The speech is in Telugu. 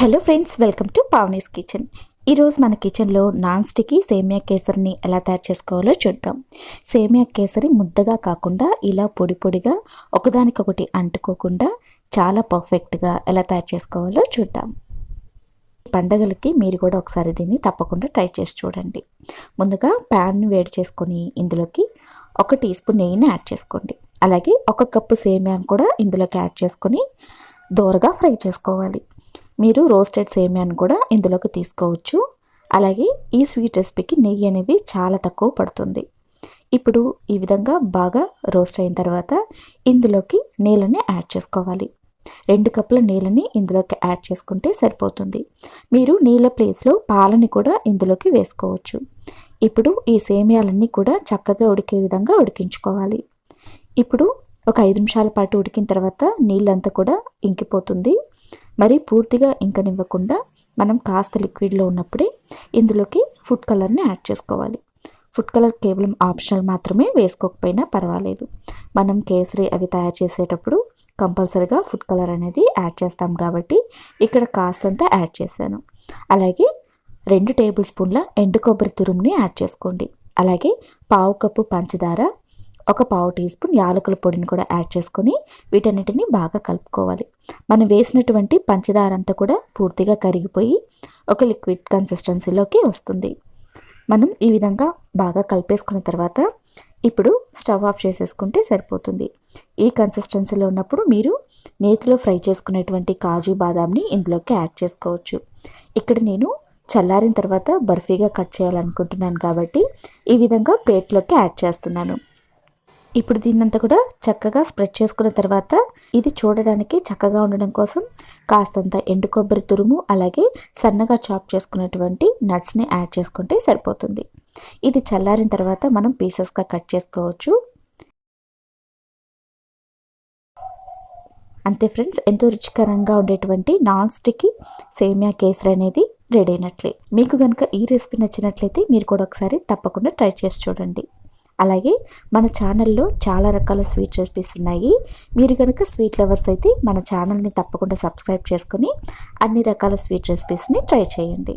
Hello friends welcome to Pavani's kitchen. ఈరోజు మన కిచెన్లో నాన్ స్టిక్కీ సేమియా కేసరిని ఎలా తయారు చేసుకోవాలో చూద్దాం. సేమియా కేసరి ముద్దగా కాకుండా ఇలా పొడి పొడిగా ఒకదానికొకటి అంటుకోకుండా చాలా పర్ఫెక్ట్గా ఎలా తయారు చేసుకోవాలో చూద్దాం. పండగలకి మీరు కూడా ఒకసారి దీన్ని తప్పకుండా ట్రై చేసి చూడండి. ముందుగా ప్యాన్ను వేడి చేసుకొని ఇందులోకి ఒక టీ స్పూన్ నెయ్యిని యాడ్ చేసుకోండి. అలాగే ఒక కప్పు సేమియాను కూడా ఇందులోకి యాడ్ చేసుకొని దోరగా ఫ్రై చేసుకోవాలి. మీరు రోస్టెడ్ సేమియాను కూడా ఇందులోకి తీసుకోవచ్చు. అలాగే ఈ స్వీట్ రెసిపీకి నెయ్యి అనేది చాలా తక్కువ పడుతుంది. ఇప్పుడు ఈ విధంగా బాగా రోస్ట్ అయిన తర్వాత ఇందులోకి నీళ్ళని యాడ్ చేసుకోవాలి. రెండు కప్పుల నీళ్ళని ఇందులోకి యాడ్ చేసుకుంటే సరిపోతుంది. మీరు నీళ్ళ ప్లేస్లో పాలని కూడా ఇందులోకి వేసుకోవచ్చు. ఇప్పుడు ఈ సేమియాలన్నీ కూడా చక్కగా ఉడికే విధంగా ఉడికించుకోవాలి. ఇప్పుడు ఒక ఐదు నిమిషాల పాటు ఉడికిన తర్వాత నీళ్ళంతా కూడా ఇంకిపోతుంది. మరి పూర్తిగా ఇంకనివ్వకుండా మనం కాస్త లిక్విడ్లో ఉన్నప్పుడే ఇందులోకి ఫుడ్ కలర్ని యాడ్ చేసుకోవాలి. ఫుడ్ కలర్ కేవలం ఆప్షనల్ మాత్రమే వేసుకోకపోయినా పర్వాలేదు. మనం కేసరి అవి తయారు చేసేటప్పుడు కంపల్సరీగా ఫుడ్ కలర్ అనేది యాడ్ చేస్తాం కాబట్టి ఇక్కడ కాస్తంత యాడ్ చేశాను. అలాగే రెండు టేబుల్ స్పూన్ల ఎండు కొబ్బరి తురుముని యాడ్ చేసుకోండి. అలాగే పావు కప్పు పంచదార ఒక పావు టీ స్పూన్ యాలకుల పొడిని కూడా యాడ్ చేసుకొని వీటన్నిటిని బాగా కలుపుకోవాలి. మనం వేసినటువంటి పంచదార అంతా కూడా పూర్తిగా కరిగిపోయి ఒక లిక్విడ్ కన్సిస్టెన్సీలోకి వస్తుంది. మనం ఈ విధంగా బాగా కలిపేసుకున్న తర్వాత ఇప్పుడు స్టవ్ ఆఫ్ చేసేసుకుంటే సరిపోతుంది. ఈ కన్సిస్టెన్సీలో ఉన్నప్పుడు మీరు నేతిలో ఫ్రై చేసుకునేటువంటి కాజు బాదాంని ఇందులోకి యాడ్ చేసుకోవచ్చు. ఇక్కడ నేను చల్లారిన తర్వాత బర్ఫీగా కట్ చేయాలనుకుంటున్నాను కాబట్టి ఈ విధంగా ప్లేట్లోకి యాడ్ చేస్తున్నాను. ఇప్పుడు దీన్నంతా కూడా చక్కగా స్ప్రెడ్ చేసుకున్న తర్వాత ఇది చూడడానికి చక్కగా ఉండడం కోసం కాస్తంత ఎండు కొబ్బరి తురుము అలాగే సన్నగా చాప్ చేసుకున్నటువంటి నట్స్ని యాడ్ చేసుకుంటే సరిపోతుంది. ఇది చల్లారిన తర్వాత మనం పీసెస్గా కట్ చేసుకోవచ్చు. అంతే ఫ్రెండ్స్ ఎంతో రుచికరంగా ఉండేటువంటి నాన్ స్టిక్ సేమియా కేసరి అనేది రెడీ అయినట్లే. మీకు కనుక ఈ రెసిపీ నచ్చినట్లయితే మీరు కూడా ఒకసారి తప్పకుండా ట్రై చేసి చూడండి. అలాగే మన ఛానల్లో చాలా రకాల స్వీట్ రెసిపీస్ ఉన్నాయి. మీరు కనుక స్వీట్ లవర్స్ అయితే మన ఛానల్ని తప్పకుండా సబ్స్క్రైబ్ చేసుకొని అన్ని రకాల స్వీట్ రెసిపీస్ని ట్రై చేయండి.